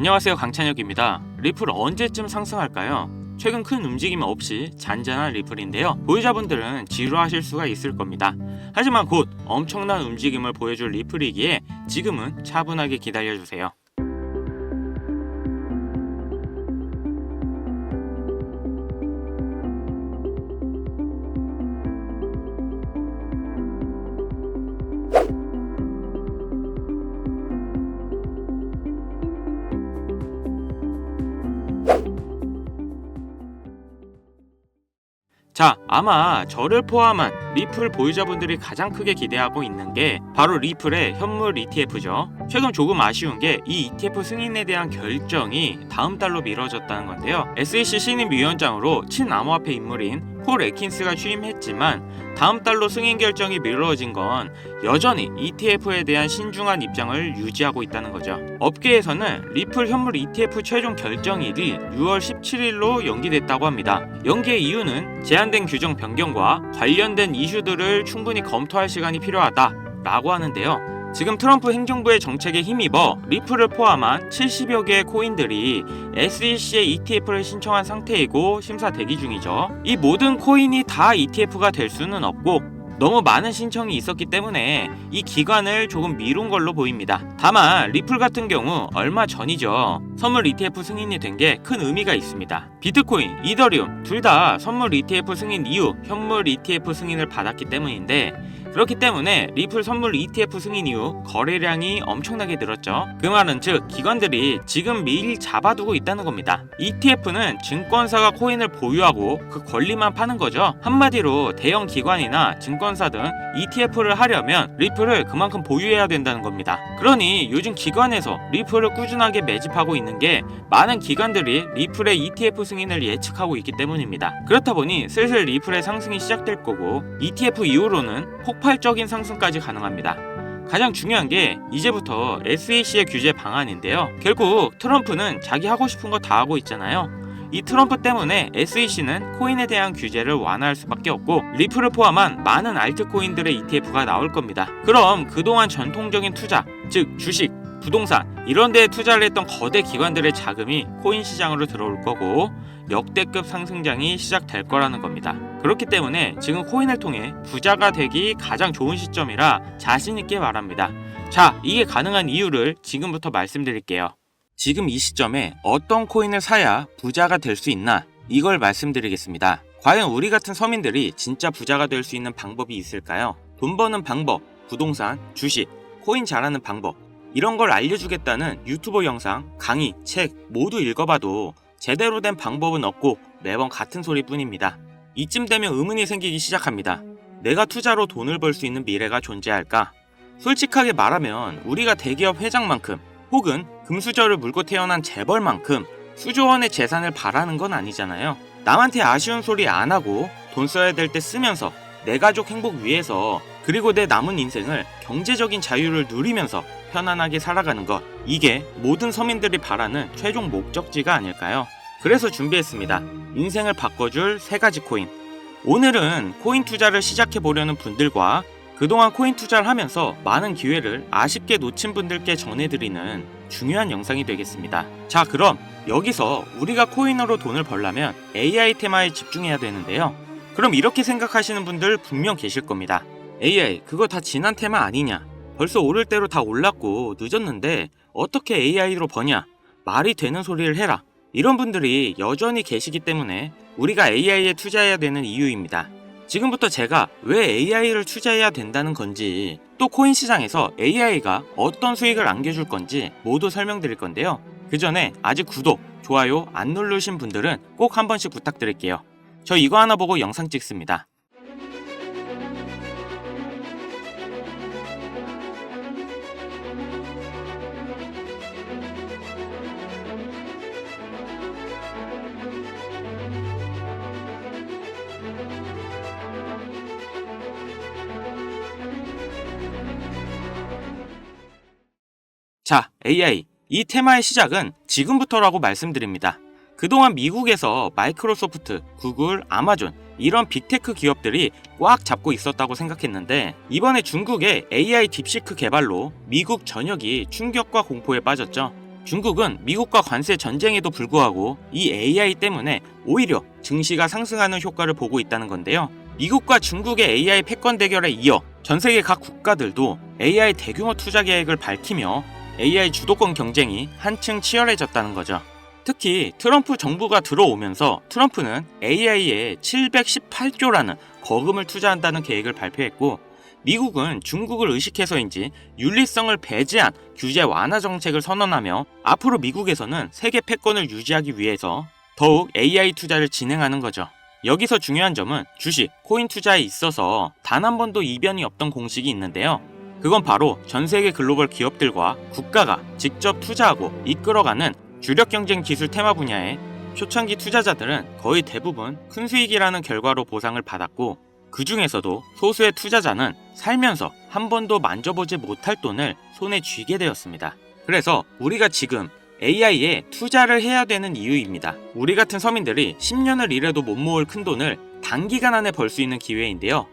안녕하세요 강찬혁입니다. 리플 언제쯤 상승할까요? 최근 큰 움직임 없이 잔잔한 리플인데요. 보유자분들은 지루하실 수가 있을 겁니다. 하지만 곧 엄청난 움직임을 보여줄 리플이기에 지금은 차분하게 기다려주세요. 자, 아마 저를 포함한 리플 보유자분들이 가장 크게 기대하고 있는 게 바로 리플의 현물 ETF죠. 최근 조금 아쉬운 게 이 ETF 승인에 대한 결정이 다음 달로 미뤄졌다는 건데요. SEC 신임 위원장으로 친암호화폐 인물인 폴 에킨스가 취임했지만 다음 달로 승인 결정이 미뤄진 건 여전히 ETF에 대한 신중한 입장을 유지하고 있다는 거죠. 업계에서는 리플 현물 ETF 최종 결정일이 6월 17일로 연기됐다고 합니다. 연기의 이유는 제한된 규정 변경과 관련된 이슈들을 충분히 검토할 시간이 필요하다 라고 하는데요. 지금 트럼프 행정부의 정책에 힘입어 리플을 포함한 70여 개의 코인들이 SEC의 ETF를 신청한 상태이고 심사 대기 중이죠. 이 모든 코인이 다 ETF가 될 수는 없고 너무 많은 신청이 있었기 때문에 이 기간을 조금 미룬 걸로 보입니다. 다만 리플 같은 경우 얼마 전이죠. 선물 ETF 승인이 된 게 큰 의미가 있습니다. 비트코인, 이더리움 둘 다 선물 ETF 승인 이후 현물 ETF 승인을 받았기 때문인데 그렇기 때문에 리플 선물 ETF 승인 이후 거래량이 엄청나게 늘었죠. 그 말은 즉 기관들이 지금 미리 잡아두고 있다는 겁니다. ETF는 증권사가 코인을 보유하고 그 권리만 파는 거죠. 한마디로 대형 기관이나 증권사 등 ETF를 하려면 리플을 그만큼 보유해야 된다는 겁니다. 그러니 요즘 기관에서 리플을 꾸준하게 매집하고 있는 게 많은 기관들이 리플의 ETF 승인을 예측하고 있기 때문입니다. 그렇다 보니 슬슬 리플의 상승이 시작될 거고 ETF 이후로는 폭 발적인 상승까지 가능합니다. 가장 중요한 게 이제부터 SEC의 규제 방안인데요. 결국 트럼프는 자기 하고 싶은 거 다 하고 있잖아요. 이 트럼프 때문에 SEC는 코인에 대한 규제를 완화할 수밖에 없고 리플을 포함한 많은 알트코인들의 ETF가 나올 겁니다. 그럼 그동안 전통적인 투자, 즉 주식, 부동산 이런 데에 투자를 했던 거대 기관들의 자금이 코인 시장으로 들어올 거고 역대급 상승장이 시작될 거라는 겁니다. 그렇기 때문에 지금 코인을 통해 부자가 되기 가장 좋은 시점이라 자신 있게 말합니다. 자, 이게 가능한 이유를 지금부터 말씀드릴게요. 지금 이 시점에 어떤 코인을 사야 부자가 될 수 있나 이걸 말씀드리겠습니다. 과연 우리 같은 서민들이 진짜 부자가 될 수 있는 방법이 있을까요? 돈 버는 방법, 부동산, 주식, 코인 잘하는 방법 이런 걸 알려주겠다는 유튜버 영상, 강의, 책 모두 읽어봐도 제대로 된 방법은 없고 매번 같은 소리뿐입니다. 이쯤 되면 의문이 생기기 시작합니다. 내가 투자로 돈을 벌 수 있는 미래가 존재할까? 솔직하게 말하면 우리가 대기업 회장만큼 혹은 금수저를 물고 태어난 재벌만큼 수조원의 재산을 바라는 건 아니잖아요. 남한테 아쉬운 소리 안 하고 돈 써야 될 때 쓰면서 내 가족 행복 위해서 그리고 내 남은 인생을 경제적인 자유를 누리면서 편안하게 살아가는 것 이게 모든 서민들이 바라는 최종 목적지가 아닐까요? 그래서 준비했습니다. 인생을 바꿔줄 세 가지 코인. 오늘은 코인 투자를 시작해 보려는 분들과 그동안 코인 투자를 하면서 많은 기회를 아쉽게 놓친 분들께 전해드리는 중요한 영상이 되겠습니다. 자, 그럼 여기서 우리가 코인으로 돈을 벌려면 AI 테마에 집중해야 되는데요. 그럼 이렇게 생각하시는 분들 분명 계실 겁니다. AI, 그거 다 지난 테마 아니냐? 벌써 오를 대로 다 올랐고 늦었는데 어떻게 AI로 버냐? 말이 되는 소리를 해라. 이런 분들이 여전히 계시기 때문에 우리가 AI에 투자해야 되는 이유입니다. 지금부터 제가 왜 AI를 투자해야 된다는 건지 또 코인 시장에서 AI가 어떤 수익을 안겨줄 건지 모두 설명드릴 건데요. 그 전에 아직 구독, 좋아요 안 누르신 분들은 꼭 한 번씩 부탁드릴게요. 저 이거 하나 보고 영상 찍습니다. 자, AI. 이 테마의 시작은 지금부터라고 말씀드립니다. 그동안 미국에서 마이크로소프트, 구글, 아마존 이런 빅테크 기업들이 꽉 잡고 있었다고 생각했는데 이번에 중국의 AI 딥시크 개발로 미국 전역이 충격과 공포에 빠졌죠. 중국은 미국과 관세 전쟁에도 불구하고 이 AI 때문에 오히려 증시가 상승하는 효과를 보고 있다는 건데요. 미국과 중국의 AI 패권 대결에 이어 전 세계 각 국가들도 AI 대규모 투자 계획을 밝히며 AI 주도권 경쟁이 한층 치열해졌다는 거죠. 특히 트럼프 정부가 들어오면서 트럼프는 AI에 718조라는 거금을 투자한다는 계획을 발표했고 미국은 중국을 의식해서인지 윤리성을 배제한 규제 완화 정책을 선언하며 앞으로 미국에서는 세계 패권을 유지하기 위해서 더욱 AI 투자를 진행하는 거죠. 여기서 중요한 점은 주식, 코인 투자에 있어서 단 한 번도 이변이 없던 공식이 있는데요. 그건 바로 전 세계 글로벌 기업들과 국가가 직접 투자하고 이끌어가는 주력 경쟁 기술 테마 분야에 초창기 투자자들은 거의 대부분 큰 수익이라는 결과로 보상을 받았고 그 중에서도 소수의 투자자는 살면서 한 번도 만져보지 못할 돈을 손에 쥐게 되었습니다. 그래서 우리가 지금 AI에 투자를 해야 되는 이유입니다. 우리 같은 서민들이 10년을 일해도 못 모을 큰 돈을 단기간 안에 벌 수 있는 기회인데요.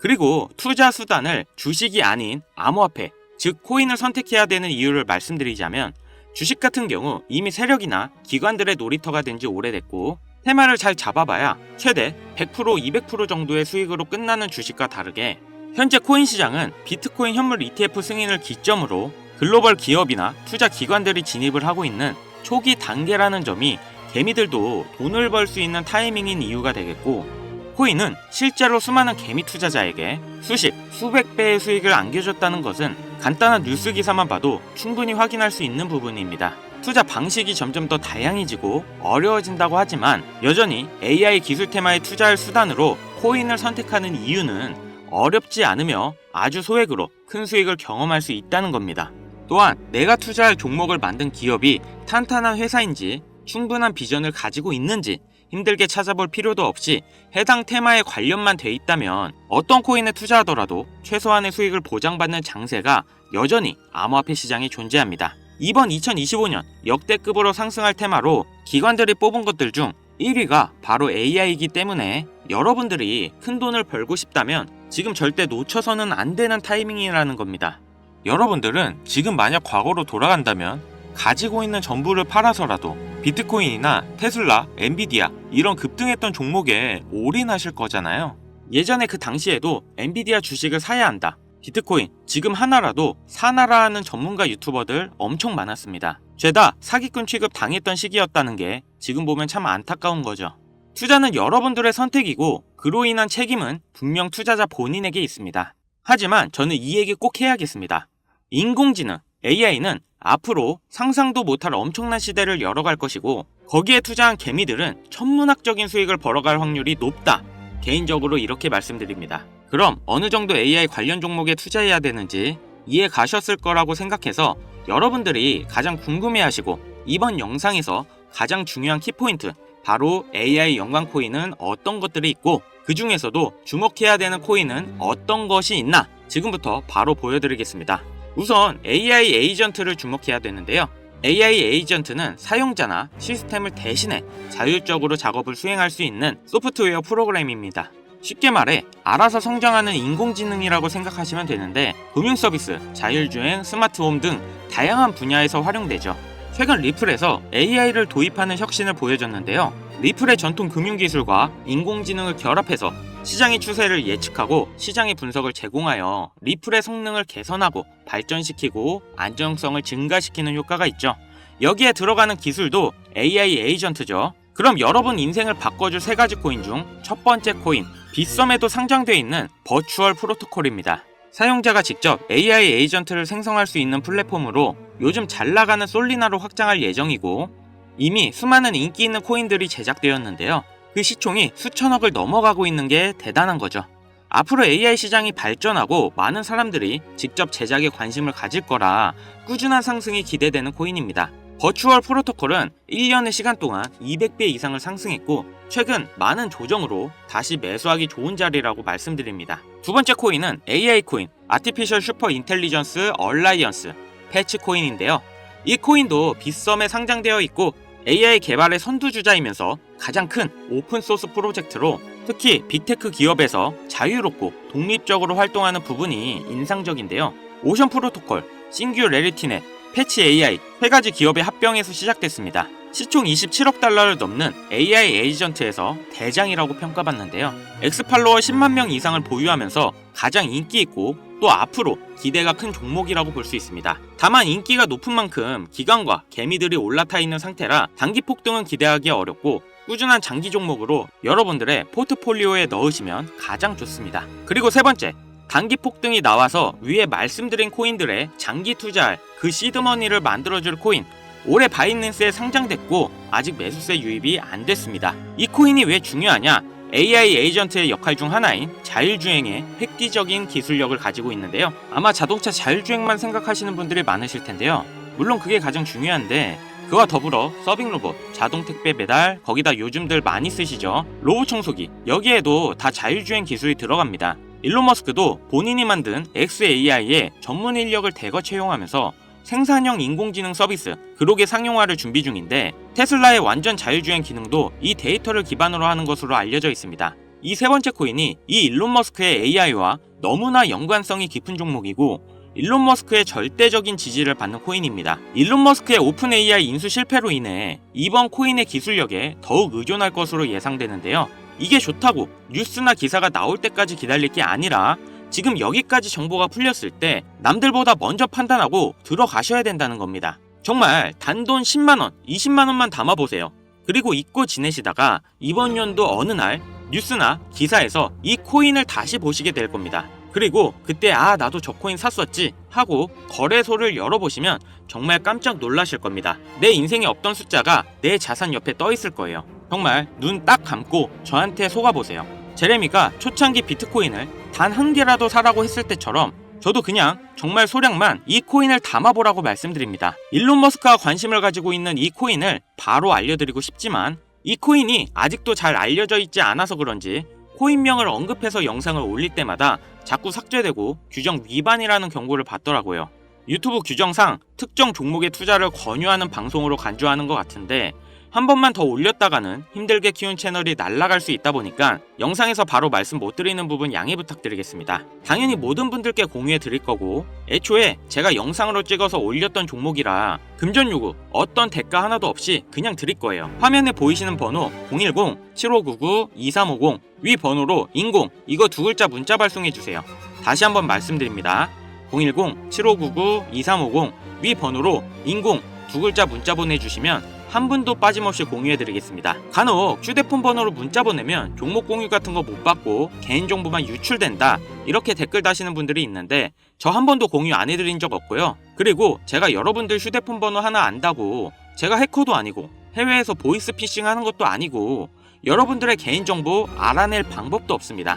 그리고 투자 수단을 주식이 아닌 암호화폐, 즉 코인을 선택해야 되는 이유를 말씀드리자면 주식 같은 경우 이미 세력이나 기관들의 놀이터가 된 지 오래됐고 테마를 잘 잡아봐야 최대 100% 200% 정도의 수익으로 끝나는 주식과 다르게 현재 코인 시장은 비트코인 현물 ETF 승인을 기점으로 글로벌 기업이나 투자 기관들이 진입을 하고 있는 초기 단계라는 점이 개미들도 돈을 벌 수 있는 타이밍인 이유가 되겠고 코인은 실제로 수많은 개미 투자자에게 수십, 수백 배의 수익을 안겨줬다는 것은 간단한 뉴스 기사만 봐도 충분히 확인할 수 있는 부분입니다. 투자 방식이 점점 더 다양해지고 어려워진다고 하지만 여전히 AI 기술 테마에 투자할 수단으로 코인을 선택하는 이유는 어렵지 않으며 아주 소액으로 큰 수익을 경험할 수 있다는 겁니다. 또한 내가 투자할 종목을 만든 기업이 탄탄한 회사인지 충분한 비전을 가지고 있는지 힘들게 찾아볼 필요도 없이 해당 테마에 관련만 돼 있다면 어떤 코인에 투자하더라도 최소한의 수익을 보장받는 장세가 여전히 암호화폐 시장에 존재합니다. 이번 2025년 역대급으로 상승할 테마로 기관들이 뽑은 것들 중 1위가 바로 AI이기 때문에 여러분들이 큰 돈을 벌고 싶다면 지금 절대 놓쳐서는 안 되는 타이밍이라는 겁니다. 여러분들은 지금 만약 과거로 돌아간다면 가지고 있는 전부를 팔아서라도 비트코인이나 테슬라, 엔비디아 이런 급등했던 종목에 올인하실 거잖아요. 예전에 그 당시에도 엔비디아 주식을 사야 한다. 비트코인 지금 하나라도 사나라 하는 전문가 유튜버들 엄청 많았습니다. 죄다 사기꾼 취급 당했던 시기였다는 게 지금 보면 참 안타까운 거죠. 투자는 여러분들의 선택이고 그로 인한 책임은 분명 투자자 본인에게 있습니다. 하지만 저는 이 얘기 꼭 해야겠습니다. 인공지능, AI는 앞으로 상상도 못할 엄청난 시대를 열어갈 것이고 거기에 투자한 개미들은 천문학적인 수익을 벌어갈 확률이 높다. 개인적으로 이렇게 말씀드립니다. 그럼 어느 정도 AI 관련 종목에 투자해야 되는지 이해 가셨을 거라고 생각해서 여러분들이 가장 궁금해 하시고 이번 영상에서 가장 중요한 키포인트 바로 AI 연관 코인은 어떤 것들이 있고 그 중에서도 주목해야 되는 코인은 어떤 것이 있나 지금부터 바로 보여드리겠습니다. 우선 AI 에이전트를 주목해야 되는데요. AI 에이전트는 사용자나 시스템을 대신해 자율적으로 작업을 수행할 수 있는 소프트웨어 프로그램입니다. 쉽게 말해 알아서 성장하는 인공지능이라고 생각하시면 되는데 금융 서비스, 자율주행, 스마트홈 등 다양한 분야에서 활용되죠. 최근 리플에서 AI를 도입하는 혁신을 보여줬는데요. 리플의 전통 금융 기술과 인공지능을 결합해서 시장의 추세를 예측하고 시장의 분석을 제공하여 리플의 성능을 개선하고 발전시키고 안정성을 증가시키는 효과가 있죠. 여기에 들어가는 기술도 AI 에이전트죠. 그럼 여러분 인생을 바꿔줄 세 가지 코인 중 첫 번째 코인, 빗썸에도 상장되어 있는 버추얼 프로토콜입니다. 사용자가 직접 AI 에이전트를 생성할 수 있는 플랫폼으로 요즘 잘 나가는 솔리나로 확장할 예정이고 이미 수많은 인기 있는 코인들이 제작되었는데요. 그 시총이 수천억을 넘어가고 있는 게 대단한 거죠. 앞으로 AI 시장이 발전하고 많은 사람들이 직접 제작에 관심을 가질 거라 꾸준한 상승이 기대되는 코인입니다. 버추얼 프로토콜은 1년의 시간 동안 200배 이상을 상승했고 최근 많은 조정으로 다시 매수하기 좋은 자리라고 말씀드립니다. 두 번째 코인은 AI 코인, 아티피셜 슈퍼 인텔리전스 얼라이언스 패치 코인인데요. 이 코인도 빗썸에 상장되어 있고 AI 개발의 선두주자이면서 가장 큰 오픈소스 프로젝트로 특히 빅테크 기업에서 자유롭고 독립적으로 활동하는 부분이 인상적인데요. 오션 프로토콜, 싱규레리티넷, 패치 AI 세 가지 기업의 합병에서 시작됐습니다. 시총 27억 달러를 넘는 AI 에이전트에서 대장이라고 평가받는데요. 엑스팔로워 10만 명 이상을 보유하면서 가장 인기 있고 또 앞으로 기대가 큰 종목이라고 볼 수 있습니다. 다만 인기가 높은 만큼 기관과 개미들이 올라타 있는 상태라 단기 폭등은 기대하기 어렵고 꾸준한 장기 종목으로 여러분들의 포트폴리오에 넣으시면 가장 좋습니다. 그리고 세 번째, 단기 폭등이 나와서 위에 말씀드린 코인들의 장기 투자할 그 시드머니를 만들어줄 코인 올해 바이낸스에 상장됐고 아직 매수세 유입이 안 됐습니다. 이 코인이 왜 중요하냐? AI 에이전트의 역할 중 하나인 자율주행의 획기적인 기술력을 가지고 있는데요. 아마 자동차 자율주행만 생각하시는 분들이 많으실 텐데요. 물론 그게 가장 중요한데 그와 더불어 서빙 로봇, 자동 택배 배달, 거기다 요즘들 많이 쓰시죠. 로봇 청소기, 여기에도 다 자율주행 기술이 들어갑니다. 일론 머스크도 본인이 만든 XAI의 전문 인력을 대거 채용하면서 생산형 인공지능 서비스 그록의 상용화를 준비 중인데 테슬라의 완전 자율주행 기능도 이 데이터를 기반으로 하는 것으로 알려져 있습니다. 이 세 번째 코인이 이 일론 머스크의 AI와 너무나 연관성이 깊은 종목이고 일론 머스크의 절대적인 지지를 받는 코인입니다. 일론 머스크의 오픈 AI 인수 실패로 인해 이번 코인의 기술력에 더욱 의존할 것으로 예상되는데요. 이게 좋다고 뉴스나 기사가 나올 때까지 기다릴 게 아니라 지금 여기까지 정보가 풀렸을 때 남들보다 먼저 판단하고 들어가셔야 된다는 겁니다. 정말 단돈 10만원, 20만원만 담아보세요. 그리고 잊고 지내시다가 이번 연도 어느 날 뉴스나 기사에서 이 코인을 다시 보시게 될 겁니다. 그리고 그때 아 나도 저 코인 샀었지 하고 거래소를 열어보시면 정말 깜짝 놀라실 겁니다. 내 인생에 없던 숫자가 내 자산 옆에 떠 있을 거예요. 정말 눈 딱 감고 저한테 속아보세요. 제레미가 초창기 비트코인을 단 한 개라도 사라고 했을 때처럼 저도 그냥 정말 소량만 이 코인을 담아보라고 말씀드립니다. 일론 머스크가 관심을 가지고 있는 이 코인을 바로 알려드리고 싶지만 이 코인이 아직도 잘 알려져 있지 않아서 그런지 코인명을 언급해서 영상을 올릴 때마다 자꾸 삭제되고 규정 위반이라는 경고를 받더라고요. 유튜브 규정상 특정 종목의 투자를 권유하는 방송으로 간주하는 것 같은데 한 번만 더 올렸다가는 힘들게 키운 채널이 날아갈 수 있다 보니까 영상에서 바로 말씀 못 드리는 부분 양해 부탁드리겠습니다. 당연히 모든 분들께 공유해 드릴 거고 애초에 제가 영상으로 찍어서 올렸던 종목이라 금전 요구 어떤 대가 하나도 없이 그냥 드릴 거예요. 화면에 보이시는 번호 010-7599-2350 위 번호로 인공 이거 두 글자 문자 발송해 주세요. 다시 한번 말씀드립니다. 010-7599-2350 위 번호로 인공 두 글자 문자 보내주시면 한 분도 빠짐없이 공유해드리겠습니다. 간혹 휴대폰 번호로 문자 보내면 종목 공유 같은 거 못 받고 개인정보만 유출된다 이렇게 댓글 다시는 분들이 있는데 저 한 번도 공유 안 해드린 적 없고요. 그리고 제가 여러분들 휴대폰 번호 하나 안다고 제가 해커도 아니고 해외에서 보이스 피싱 하는 것도 아니고 여러분들의 개인정보 알아낼 방법도 없습니다.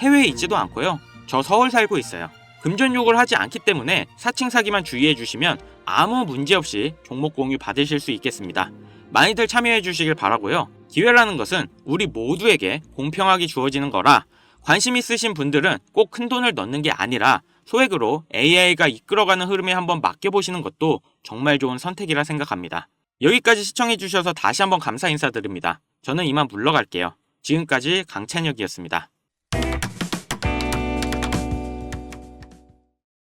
해외에 있지도 않고요. 저 서울 살고 있어요. 금전 욕을 하지 않기 때문에 사칭 사기만 주의해 주시면 아무 문제 없이 종목 공유 받으실 수 있겠습니다. 많이들 참여해 주시길 바라고요. 기회라는 것은 우리 모두에게 공평하게 주어지는 거라 관심 있으신 분들은 꼭 큰 돈을 넣는 게 아니라 소액으로 AI가 이끌어가는 흐름에 한번 맡겨보시는 것도 정말 좋은 선택이라 생각합니다. 여기까지 시청해 주셔서 다시 한번 감사 인사드립니다. 저는 이만 물러갈게요. 지금까지 강찬혁이었습니다.